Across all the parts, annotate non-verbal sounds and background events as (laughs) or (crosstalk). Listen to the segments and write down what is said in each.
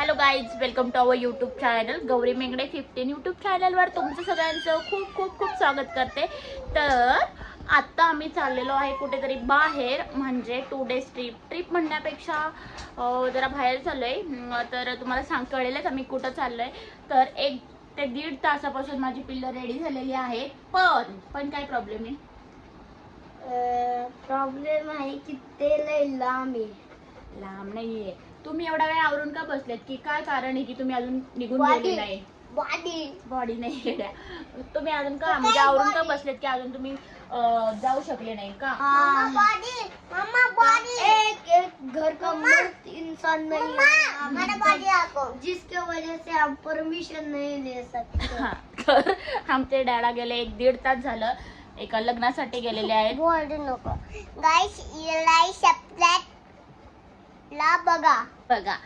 Hello guys welcome to our YouTube channel Gauri Mengde fifteen YouTube चॅनलवर तुमचं सगळ्यांचं खूप खूप खूप स्वागत करते. तर आत्ता आम्ही चाललेलो आहे कुठेतरी बाहेर म्हणजे टू डेज ट्रिप ट्रिप म्हणण्यापेक्षा जरा बाहेर चाललो आहे तर तुम्हाला सांग कळेलच आम्ही कुठं चाललो आहे तर एक ते दीड तासापासून माझी पिल्लं रेडी झालेली आहेत. पण पण काय प्रॉब्लेम आहे? प्रॉब्लेम आहे की ते लय लांब आहे. लांब नाहीये. तुम्ही एवढा वेळ आवरून का बसलेत? की काय कारण आहे की तुम्ही अजून निघून Body. गेले नाही? बॉडी बॉडी नाही गेल्या तुम्ही अजून का म्हणजे आवरून का बसलेत की अजून तुम्ही अं, जाऊ शकले नाही का? बॉडी. Mamma body. एक एक घर का मर्द इंसान नहीं है मेरा बॉडी आपको जिसके वजह से हम परमिशन नहीं ले सकते. हा, तर आमचे डॅडा गेले एक दीड तास झालं. एका लग्नासाठी गेलेले आहेत. बॉडी नको. गाइस लाईक सबस्क्राइब ला बघा. बघा.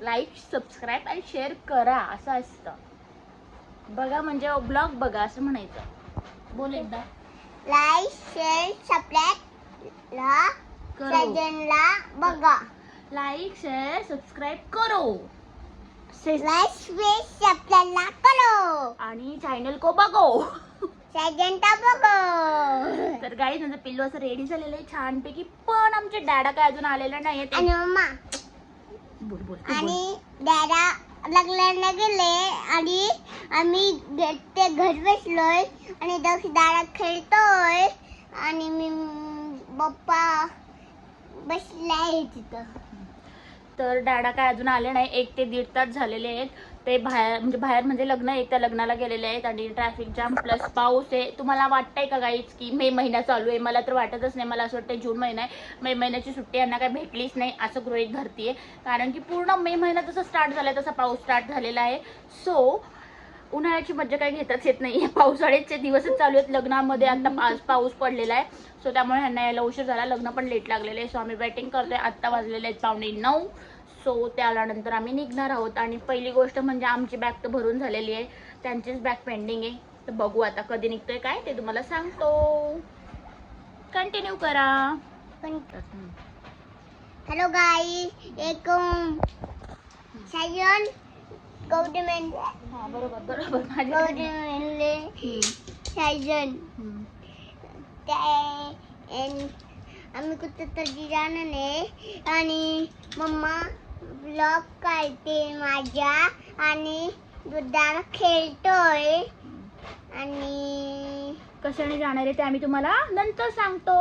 लाईक सबस्क्राईब आणि शेअर करा. असं असतं. बघा म्हणजे ब्लॉग बघा असं म्हणायचं. बोल एकदा. लाईक शेअर सबस्क्राइब ला करो. सजनला बघा. लाईक शेअर सबस्क्राईब करो. लाईक शेअर सबस्क्राइब करो. आणि चॅनल को बघो. सजनता बघो तर गाई माझं पिल्लू असं रेडी झालेलं आहे छानपैकी पण आमचे डॅडा काय अजून आलेला नाहीये ते आणि मम्मा बोल बोल तू बोल. आणि डॅडा लग्नाला गेले आणि आम्ही घ- ते घर बसलोय आणि दक्ष दादा खेळतोय आणि मी पप्पा बसलाय तिथं. तर डॅडा काय अजून आले नाही एक ते दीड तास झालेले आहेत. ते बाहेर म्हणजे बाहेर म्हणजे लग्न एक त्या लग्नाला गेलेले आहेत आणि ट्रॅफिक जाम प्लस पाऊस आहे. तुम्हाला वाटतंय का गाईच की मे महिना चालू आहे? मला तर वाटतच नाही. मला असं वाटतं जून महिना आहे. मे महिन्याची सुट्टी यांना काय भेटलीच नाही असं गृहित धरतीये. कारण की पूर्ण मे महिना जसं स्टार्ट झाला तसा पाऊस स्टार्ट झालेला आहे. सो उन्हाळ्याची मज्जा काही घेताच येत नाही (laughs) पावसाळ्याचे दिवसच चालू आहेत. लग्नामध्ये आता पाऊस पाऊस पडलेला आहे. सो त्यामुळे ह्यांना यायला उशीर झाला. लग्न पण लेट लागलेलं आहे. सो आम्ही वेटिंग करतोय. आत्ता वाजलेले आहेत पावणे नऊ. सो त्यानंतर आम्ही निघणार आहोत. आणि पहिली गोष्ट म्हणजे आमची बॅग तर भरून झालेली आहे. त्यांचीच बॅग पेंडिंग आहे. तर बघू आता कधी निघतोय काय ते तुम्हाला सांगतो. कंटिन्यू करा. हॅलो गाई एक गौतमेन हा बरोबर बरोबर. माझ्या हम्म. ते एन- आम्ही कुठं तरी जाणार नाही आणि मम्मा ब्लॉग काढते माझ्या आणि दुधाला खेळतोय. आणि कशाने जाणार आहे ते आम्ही तुम्हाला नंतर सांगतो.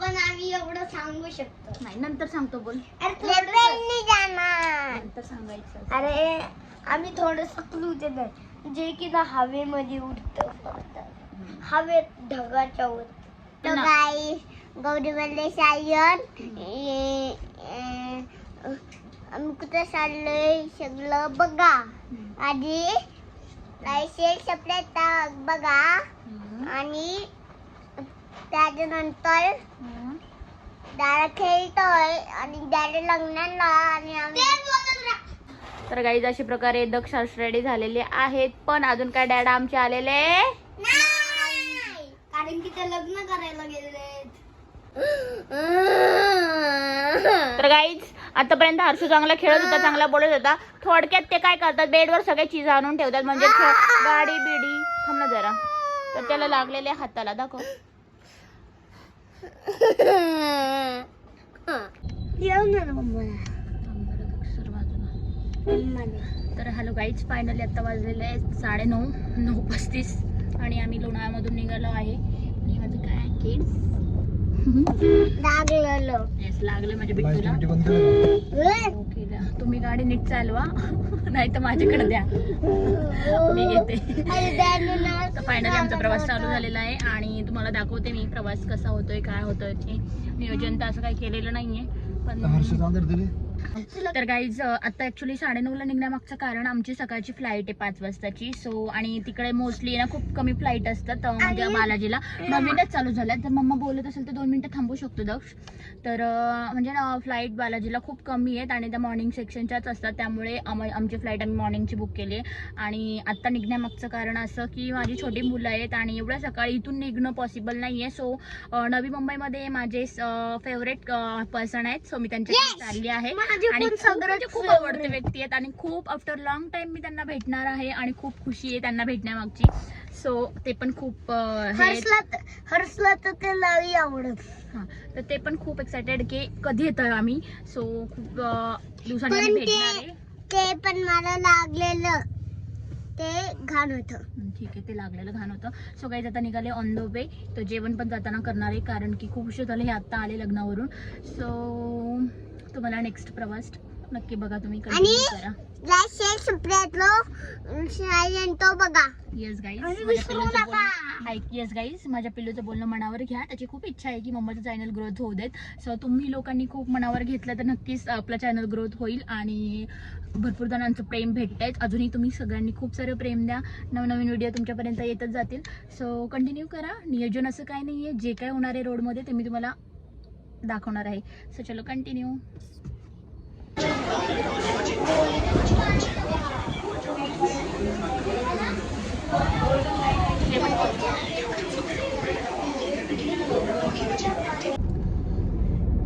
पण आम्ही एवढं सांगू शकतो. नाही नंतर सांगतो बोल. ट्रेननी जाणार. नंतर सांगायचं. अरे आम्ही थोडस क्लू देणार जे की ना हवेमध्ये उडत फक्त. हवेत ढगाच्या वर. गाई गौरीवल्ले सायन आम्ही कुठं चाललोय सगळं बघा. आधी लायसेन्स सप्लाय बघा. आणि त्याच्यानंतर दादा खेळतोय आणि दादा लग्नाला आणि आम्ही तर काही अशा प्रकारे दक्ष रेडी झालेले आहेत पण अजून काय डॅडा आमचे आलेले? नाही. कारण की ते लग्न करायला गेले तर गाईज आतापर्यंत हर्षू चांगला खेळत होता चांगला बोलत होता. थोडक्यात ते काय करतात बेडवर सगळे चीज आणून ठेवतात म्हणजे गाडी बिडी थांब ना जरा. तर त्याला लागलेले हाताला दाखव. तर हॅलो गाईज फायनली आता वाजलेले आहे साडे नऊ नऊ पस्तीस. आणि आम्ही लोणावळ्यामधून निघालो आहे. आणि माझं काय किड्स लागलेलो. येस लागलं माझ्या बिट्टूला. तुम्ही गाडी नीट चालवा. (laughs) नाही तर माझ्याकडे द्या. मी घेते. तर फायनली आमचा प्रवास चालू झालेला आहे आणि तुम्हाला दाखवते मी प्रवास कसा होतोय काय होतोय ते. नियोजन तर असं काही केलेलं नाहीये पण तर गाईज आता ऍक्च्युली साडेनऊला निघण्यामागचं कारण आमची सकाळची फ्लाईट आहे पाच वाजताची. सो आणि तिकडे मोस्टली ना खूप कमी फ्लाईट असतात म्हणजे बालाजीला. नवीनच चालू झाल्या तर मम्मा बोलत असेल तर दोन मिनिटं थांबू शकतो दक्ष. तर म्हणजे ना फ्लाईट बालाजीला खूप कमी आहेत आणि त्या मॉर्निंग सेक्शनच्याच असतात. त्यामुळे आम- आमची फ्लाईट आम्ही मॉर्निंगची बुक केली आहे. आणि आत्ता निघण्यामागचं कारण असं की माझी छोटी मुलं आहेत आणि एवढ्या सकाळी इथून निघणं पॉसिबल नाही आहे सो नवी मुंबईमध्ये माझे फेवरेट पर्सन आहेत. सो मी त्यांच्याकडे चालली आहे. माझे आणि खूप सगळ्यात म्हणजे खूप आवडते व्यक्ती आहेत आणि खूप आफ्टर लॉंग टाइम मी त्यांना भेटणार आहे आणि खूप खुशी आहे त्यांना भेटण्यामागची. सो ते पण खूप अं, हे आहेत. हर्षला तर- हर्षला तर ते लई आवडत. हा, तर ते पण खूप एक्सायटेड की कधी येतोय आम्ही. सो खूप अं, दिवसांनी आम्ही पण भेटणार ते आहे. ते पण मला लागलेलं. ते घाण होत. हम्म, ठीक आहे ते लागलेलं घाण होतं. सो काही जाता निघाले ऑन द वे तर जेवण पण जाताना करणार आहे कारण की खूप उशीर झाले हे आत्ता आले लग्नावरून. सो तुम्हाला नेक्स्ट प्रवास नक्की बघा तुम्ही कंटिन्यू करा. लाईक शेअर सबस्क्राईब लो. तो बघा. येस गाईज आणि विसरू नका. येस गाईज माझ्या पिल्लूचं बोलणं मनावर घ्या. त्याची खूप इच्छा आहे की मम्माचं चॅनल ग्रोथ होऊ देत. सो तुम्ही लोकांनी खूप मनावर घेतलं तर नक्कीच आपलं चॅनल ग्रोथ होईल आणि भरपूर जणांचं प्रेम भेटतंय. अजूनही तुम्ही सगळ्यांनी खूप सारं प्रेम द्या. नवनवीन व्हिडिओ तुमच्यापर्यंत येतच जातील. सो कंटिन्यू करा. नियोजन असं काय नाही आहे जे काय होणार आहे रोडमध्ये ते मी तुम्हाला दाखवणार आहे. सो चलो कंटिन्यू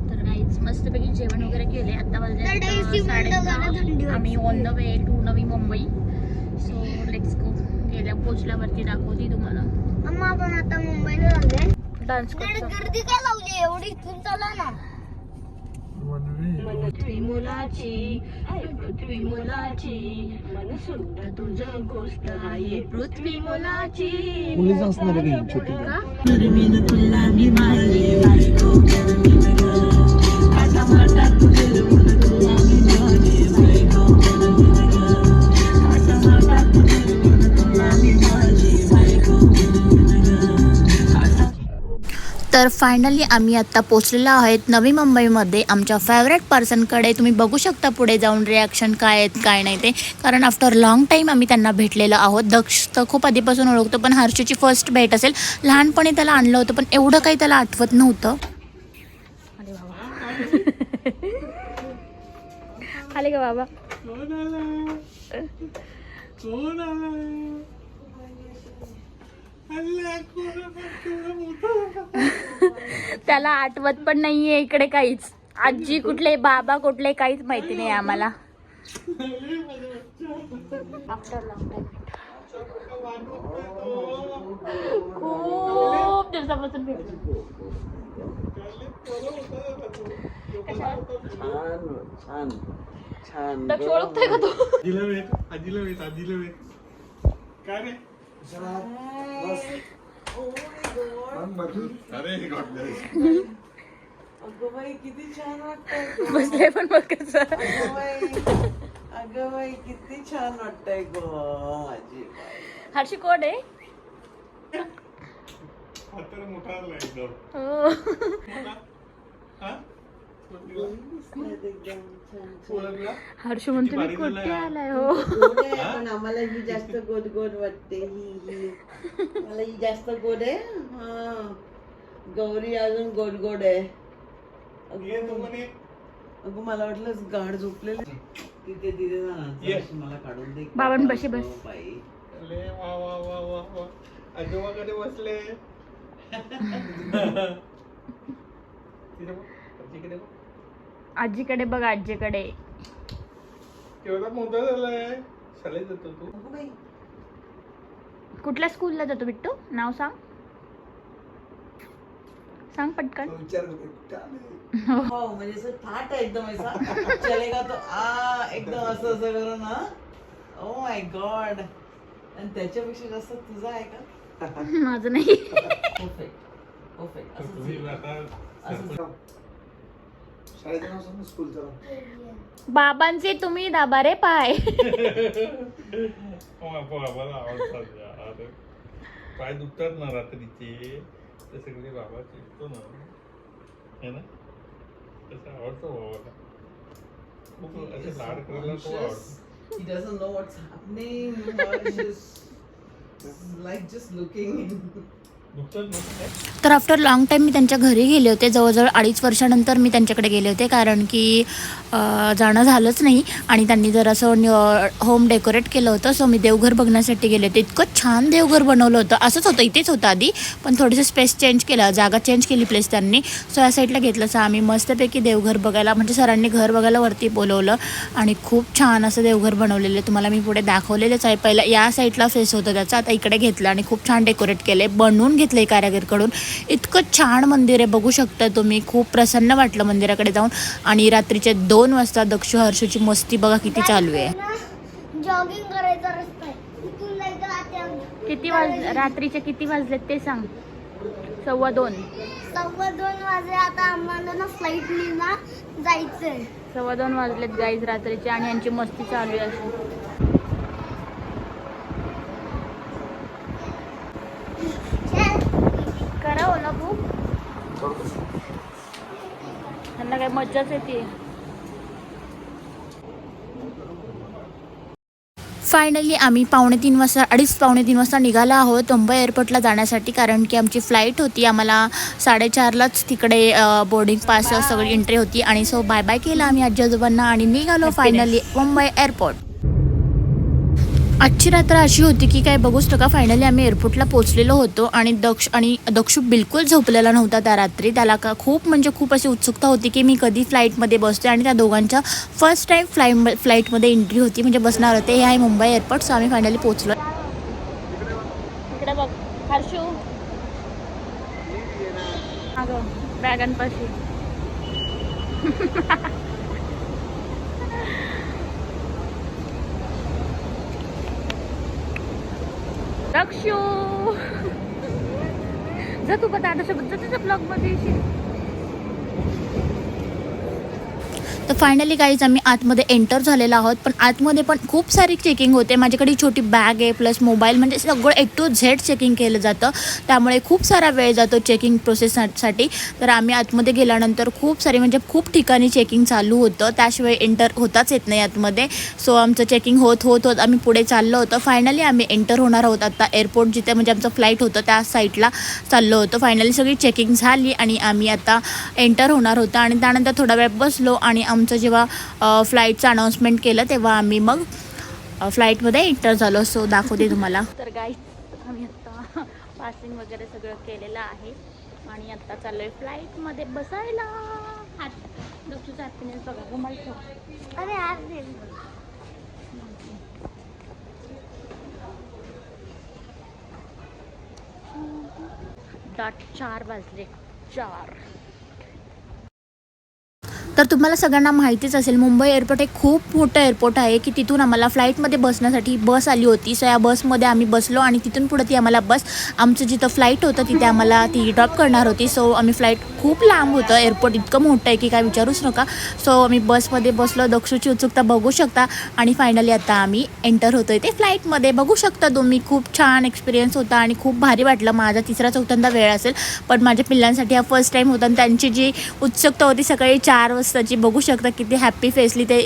तर काहीच मस्तपैकी जेवण वगैरे केले आता वाजले वाजते. आम्ही on the way to Navi Mumbai. So let's go गेल्या पोचल्यावरती दाखवते तुम्हाला. आपण आता मुंबईला डान्स गर्दी काय लावली? एवढी इथून चला ना. पृथ्वी मुलाची पृथ्वी मुलाची मन सुद्धा तुझं गोष्ट आहे पृथ्वी मुलाची. मुलीच असणार आहे काही छोटी? का? तर फायनली आम्ही आत्ता पोचलेलो आहेत नवी मुंबईमध्ये. आमच्या फेवरेट पर्सनकडे तुम्ही बघू शकता पुढे जाऊन रिॲक्शन काय आहेत काय नाही ते. कारण आफ्टर लॉंग टाईम आम्ही त्यांना भेटलेलो आहोत. दक्ष तर खूप आधीपासून ओळखतो पण हर्षची फर्स्ट भेट असेल. लहानपणी त्याला आणलं होतं पण एवढं काही त्याला आठवत नव्हतं. आले का बाबा? (laughs) त्याला आठवत पण नाहीये इकडे काहीच. आजी कुठले बाबा कुठले काहीच माहिती नाही आम्हाला. After long time. खूप दिवसापासून भेटलो. छान छान छान. दक्ष ओळखतोय का तू? आजीला वेट आजीला वेट आजीला वेट काय रे. अगं बाई किती छान वाटतंय बसले पण बघ कसं? अगं बाई अगं बाई किती छान वाटतंय ग. माझी बाई हर्षी कोण आहे? मोठा आला एकदम. हो. हा? हर्ष म्हणतो मी कुठे आलाय हो? गोड आहे पण आम्हाला ही जास्त गोड गोड वाटते ही ही. मला ही जास्त गोड आहे हा. गौरी अजून गोड गोड आहे. ये तू म्हणे अगं मला वाटलं गाढ झोपलेलं तिथे तिथे ना ये. जराशी मला काढून दे. बाबांपाशी बस. अगं बाई. ले वा वा वा वा वा. आजोबा कडे बसले (laughs) बघ, बघ. आजीकडे बघ आजीकडे. केवढा मोठा झालाय? शाळेत जातो तू. बाई. कुठल्या स्कूलला जातो बिट्टू? नाव सांग. सांग पटकन. विचार हो. म्हणजे असं थाट आहे एकदम असा. चलेगा तो आ एकदम असं असं करून ना ओ माय गॉड आणि त्याच्यापेक्षा जास्त तुझा आहे का? माझं नाही. परफेक्ट परफेक्ट तर असं तुम्ही आता असं बाबांचे तुम्ही दाबा रे पाय बाबाला आवडतात यार पाय दुखतात ना रात्रीचे. ते सगळे बाबा चिडतो ना. है ना? तसं आवडतो बाबाला. खूप असे लाड करायला खूप आवडतो. He doesn't know what's happening. He's like just looking. तर आफ्टर लॉंग टाईम मी त्यांच्या घरी गेले होते जवळजवळ अडीच वर्षानंतर मी त्यांच्याकडे गेले होते कारण की जाणं झालंच नाही आणि त्यांनी जर असं होम डेकोरेट केलं होतं. सो मी देवघर बघण्यासाठी गेले होते. इतकं छान देवघर बनवलं होतं. असंच होतं इथेच होतं आधी पण थोडंसं स्पेस चेंज केलं जागा चेंज केली प्लेस त्यांनी. सो या साईडला घेतलं. सो आम्ही मस्तपैकी देवघर बघायला म्हणजे सरांनी घर बघायला वरती बोलवलं आणि खूप छान असं देवघर बनवलेलं. आहे तुम्हाला मी पुढे दाखवलेलंच आहे. पहिला या साईडला फेस होतं त्याचा. आता इकडे घेतलं आणि खूप छान डेकोरेट केलं. बनवून घेतलं आहे कारागीरकडून. इतकं छान मंदिर आहे बघू शकता तुम्ही. खूप प्रसन्न वाटलं मंदिराकडे जाऊन. आणि रात्रीचे दोन वाजता दक्षू हर्षूची मस्ती बघा किती चालू आहे. जॉगिंग करायचा रस्ता आहे. इथून जायचं आता किती वाज रात्रीचे किती वाजलेत ते सांग. सव्वा दोन. सव्वा दोन वाजले आता आम्हाला ना फ्लाईटनी ना जायचंय. सव्वा दोन वाजलेत गाईज रात्रीचे. आणि यांची मस्ती चालू आहे अशी करा हो ना खूप त्यांना काय मज्जाच येते. फायनली आम्ही पावणे तीन वाजता अडीच पावणे तीन वाजता निघालो आहोत मुंबई एअरपोर्टला जाण्यासाठी कारण की आमची फ्लाईट होती. आम्हाला साडेचारलाच तिकडे बोर्डिंग पास सगळी एंट्री होती. आणि सो बाय बाय केलं आम्ही आजी आजोबांना आणि निघालो फायनली मुंबई एअरपोर्ट आजची रात्र अशी होती की काय बघूच नका फायनली आम्ही एअरपोर्टला पोहोचलेलो होतो आणि दक्ष आणि दक्षू बिलकुल झोपलेला नव्हता त्या रात्री. त्याला का खूप म्हणजे खूप अशी उत्सुकता होती की मी कधी फ्लाईटमध्ये बसते आणि त्या दोघांच्या फर्स्ट टाईम फ्लाईट फ्लाईटमध्ये एंट्री होती. म्हणजे बसणार होते. हे आहे मुंबई एअरपोर्ट सो आम्ही फायनली पोहोचलो. इकडे बघ. हर्षू. अगं बॅगांपाशी (laughs) दक्षू (laughs) जा तू पण दादासोबत जा ब्लॉगमध्ये येशील. तर फायनली काहीच आम्ही आतमध्ये एंटर झालेलो आहोत. पण आतमध्ये पण खूप सारी चेकिंग होते. माझ्याकडे छोटी बॅग आहे प्लस मोबाईल म्हणजे सगळं ए टू झेड चेकिंग केलं जातं. त्यामुळे खूप सारा वेळ जातो चेकिंग प्रोसेससाठी तर आम्ही आतमध्ये गेल्यानंतर खूप सारी म्हणजे खूप ठिकाणी चेकिंग चालू होतं. त्याशिवाय एंटर होताच येत नाही आतमध्ये. सो आमचं चेकिंग होत होत होत आम्ही पुढे चाललो होतो. फायनली आम्ही एंटर होणार आहोत आता एअरपोर्ट जिथे म्हणजे आमचं फ्लाईट होतं त्या साईडला चाललो होतो. फायनली सगळी चेकिंग झाली आणि आम्ही आता एंटर होणार होतं. आणि त्यानंतर थोडा वेळ बसलो आणि आम आमचं जेव्हा फ्लाईटचं अनाऊन्समेंट केलं तेव्हा आम्ही मग फ्लाईटमध्ये एंटर झालो. सो दाखवते तुम्हाला. तर गाई आम्ही आत्ता पासिंग वगैरे सगळं केलेलं आहे. आणि आत्ता चाललो आहे फ्लाईटमध्ये बसायला. हात दक्षूचा हॅपीनेस बघा गमाल ठेव अरे दे. दाट चार वाजले. चार. तर तुम्हाला सगळ्यांना माहितीच असेल मुंबई एअरपोर्ट हे खूप मोठं एअरपोर्ट आहे की तिथून आम्हाला फ्लाईटमध्ये बसण्यासाठी बस आली होती. सो या बसमध्ये आम्ही बसलो आणि तिथून पुढे ती आम्हाला बस आमचं जिथं फ्लाईट होतं तिथे आम्हाला ती ड्रॉप करणार होती. सो आम्ही फ्लाईट खूप लांब होतं. एअरपोर्ट इतकं मोठं आहे की काय विचारूच नका. सो आम्ही बसमध्ये बसलो. दक्षूची उत्सुकता बघू शकता. आणि फायनली आता आम्ही एंटर होतो आहे ते फ्लाईटमध्ये बघू शकता तुम्ही खूप छान एक्सपिरियन्स होता आणि खूप भारी वाटलं. माझा तिसरा चौथ्यांदा वेळ असेल पण माझ्या पिल्लांसाठी हा फर्स्ट टाईम होता आणि त्यांची जी उत्सुकता होती सकाळी चार चार वाजताची बघू शकता किती हॅप्पी फेसली ते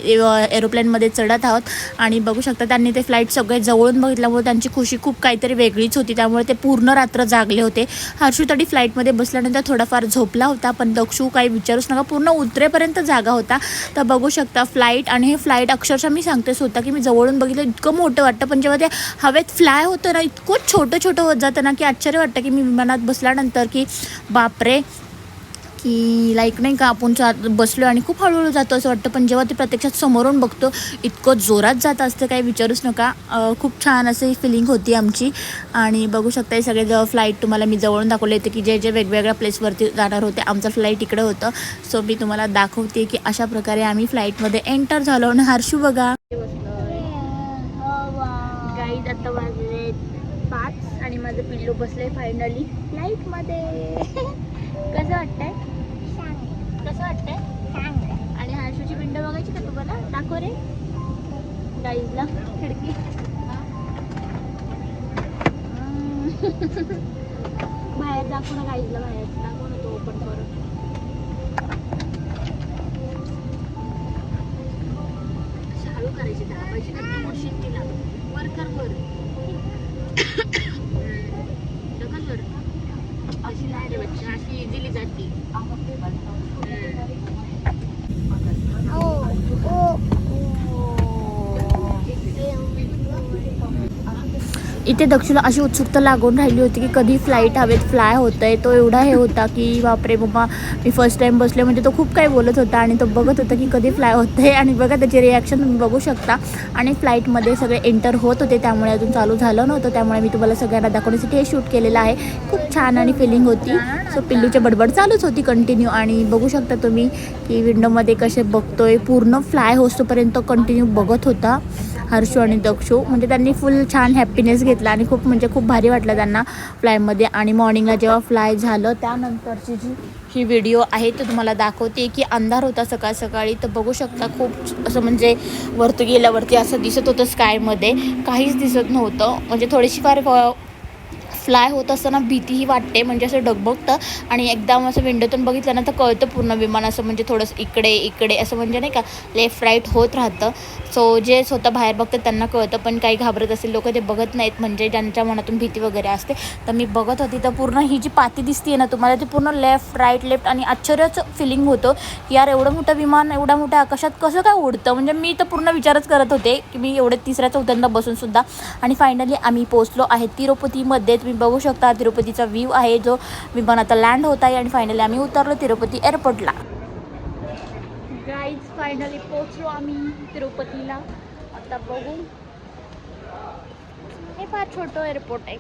एरोप्लेनमध्ये चढत आहोत. आणि बघू शकता त्यांनी ते फ्लाईट सगळे जवळून बघितल्यामुळे त्यांची खुशी खूप काहीतरी वेगळीच होती. त्यामुळे ते पूर्ण रात्र जागले होते. हर्षू तरी फ्लाईटमध्ये बसल्यानंतर थोडाफार झोपला होता पण दक्षू काही विचारूच नका पूर्ण उतरेपर्यंत जागा होता. तर बघू शकता फ्लाईट आणि हे फ्लाईट अक्षरशः मी सांगतेच होता की मी जवळून बघितलं इतकं मोठं वाटतं. पण जेव्हा ते हवेत फ्लाय होतं ना इतकं छोटं छोटं होत जातं ना की आश्चर्य वाटतं की मी विमानात बसल्यानंतर की बापरे की लाईक नाही का आपण चा बसलो आणि खूप हळूहळू जातो असं वाटतं. पण जेव्हा ते प्रत्यक्षात समोरून बघतो इतकं जोरात जात असतं काही विचारूच नका. खूप छान असं फिलिंग होती आमची. आणि बघू शकता हे सगळे जेव्हा फ्लाईट तुम्हाला मी जवळून दाखवले होते की जे जे वेगवेगळ्या प्लेसवरती जाणार होते आमचं फ्लाईट इकडं होतं. सो मी तुम्हाला दाखवते की अशा प्रकारे आम्ही फ्लाईटमध्ये एंटर झालो. आणि हर्षू बघा. आता वाजले पाच आणि माझं पिल्लू बसलंय फायनली फ्लाईटमध्ये (laughs) कसं वाटतंय? कसं वाटतंय. आणि हर्षूची विंडो बघायची का तुम्हाला? दाखव रे. गाईजला खिडकी. (laughs) बाहेर दाखव ना गाईजला बाहेर. दाखव ना तो ओपन करून. चालू करायची दाबायची ना का तू तिला. वर कर वर. (coughs) ढकल वर. अशी नाही रे बच्चा अशी इझिली जाते. इथे दक्षिणा अशी उत्सुकता लागून राहिली होती की कधी फ्लाईट हवेत फ्लाय होत आहे तो एवढा हे होता की बापरे मम्मा मी फर्स्ट टाइम बसले. म्हणजे तो खूप काही बोलत होता आणि तो बघत होता की कधी फ्लाय होत आहे आणि बघा त्याचे रिॲक्शन तुम्ही बघू शकता. आणि फ्लाईटमध्ये सगळे एंटर होत होते. त्यामुळे अजून चालू झालं नव्हतं. त्यामुळे मी तुम्हाला सगळ्यांना दाखवण्यासाठी हे शूट केलेलं आहे. खूप छान आणि फिलिंग होती. सो पिल्लूची बडबड चालूच होती कंटिन्यू आणि बघू शकता तुम्ही की विंडोमध्ये कसे बघतोय. पूर्ण फ्लाय होस्तोपर्यंत कंटिन्यू बघत होता हर्षू आणि दक्षू. म्हणजे त्यांनी फुल छान हॅपीनेस घेतली. आणि खूप म्हणजे खूप भारी वाटलं त्यांना फ्लायमध्ये आणि मॉर्निंगला जेव्हा फ्लाय झालं त्यानंतरची जी ही व्हिडिओ आहे तो तुम्हाला दाखवते की अंधार होता सकाळ सकाळी. तर बघू शकता खूप असं म्हणजे वरती गेल्यावरती असं दिसत होतं स्कायमध्ये काहीच दिसत नव्हतं. म्हणजे थोडीशी फार फ्लाय होत असताना भीतीही वाटते म्हणजे असं डगबगतं. आणि एकदम असं विंडोतून बघितलं ना तर कळतं पूर्ण विमान असं म्हणजे थोडंसं इकडे इकडे असं म्हणजे नाही का लेफ्ट राईट होत राहतं. सो जे स्वतः बाहेर बघतात त्यांना कळतं पण काही घाबरत असेल लोक ते बघत नाहीत म्हणजे ज्यांच्या मनातून भीती वगैरे असते. तर मी बघत होती तर पूर्ण ही जी पाती दिसते ना तुम्हाला ती पूर्ण लेफ्ट राईट लेफ्ट आणि आश्चर्यच फिलिंग होतं. की यार एवढं मोठं विमान एवढ्या मोठ्या आकाशात कसं काय उडतं? म्हणजे मी तर पूर्ण विचारच करत होते की मी एवढे तिसऱ्या चौथ्यांदा बसून सुद्धा. आणि फायनली आम्ही पोहोचलो आहे तिरुपतीमध्ये. तुम्ही बघू शकता तिरुपतीचा व्ह्यू आहे जो विमान आता लँड होत आहे. आणि फायनली आम्ही उतरलो तिरुपती एअरपोर्टला गाईज फायनली पोहोचलो आम्ही तिरुपतीला. आता बघू. हे फार छोटं एअरपोर्ट आहे.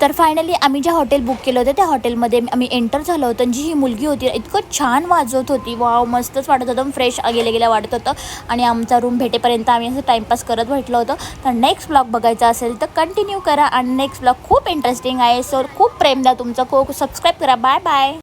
तर फायनली आम्ही जे हॉटेल बुक केलं होतं त्या हॉटेलमध्ये आम्ही एंटर झालो होतो. जी ही मुलगी होती इतकं छान वाजवत होती. वाव मस्तच वाटत होतं. फ्रेश गेल्या गेल्या वाटत होतं. आणि आमचा रूम भेटेपर्यंत आम्ही असं टाईमपास करत भेटलो होतो. तर नेक्स्ट ब्लॉग बघायचा असेल तर कंटिन्यू करा. आणि नेक्स्ट ब्लॉग खूप इंटरेस्टिंग आहे. सर खूप प्रेम द्या तुमचं खूप सबस्क्राईब करा. Bye bye